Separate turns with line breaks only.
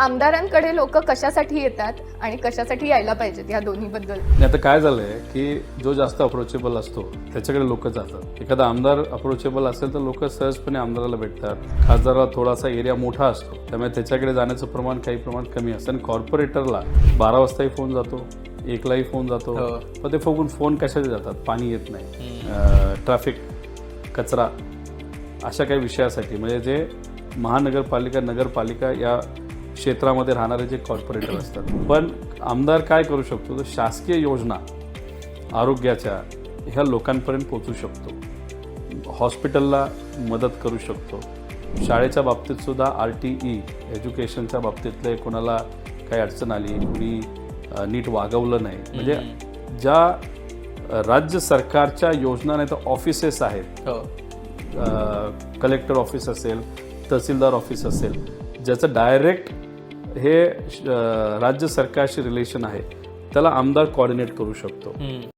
आमदारांकडे लोक कशासाठी येतात आणि कशासाठी यायला पाहिजेत या दोन्हीबद्दल?
आणि आता काय झालंय की जो जास्त अप्रोचेबल असतो त्याच्याकडे लोक जातात. एखादा आमदार अप्रोचेबल असेल तर लोक सहजपणे आमदाराला भेटतात. खासदाराला थोडासा एरिया मोठा असतो. त्यामुळे त्याच्याकडे जाण्याचं प्रमाण काही प्रमाण कमी असतं. आणि कॉर्पोरेटरला बारा वाजताही फोन जातो एकलाही फोन जातो.
हो.
पण ते फोन फोन कशाचे जातात? पाणी येत नाही. ट्रॅफिक कचरा अशा काही विषयासाठी. म्हणजे जे महानगरपालिका नगरपालिका या क्षेत्रामध्ये राहणारे जे कॉर्पोरेटर असतात. पण आमदार काय करू शकतो? तर शासकीय योजना आरोग्याच्या ह्या लोकांपर्यंत पोचू शकतो. हॉस्पिटलला मदत करू शकतो. शाळेच्या बाबतीत सुद्धा आर टी ई एज्युकेशनच्या बाबतीतले कोणाला काही अडचण आली कुणी नीट वागवलं नाही. म्हणजे ज्या राज्य सरकारच्या योजना नाही तर ऑफिसेस आहेत.
हो.
कलेक्टर ऑफिस असेल तहसीलदार ऑफिस असेल ज्याचं डायरेक्ट हे राज्य सरकारशी रिलेशन आहे त्याला आमदार कॉर्डिनेट करू शकतो.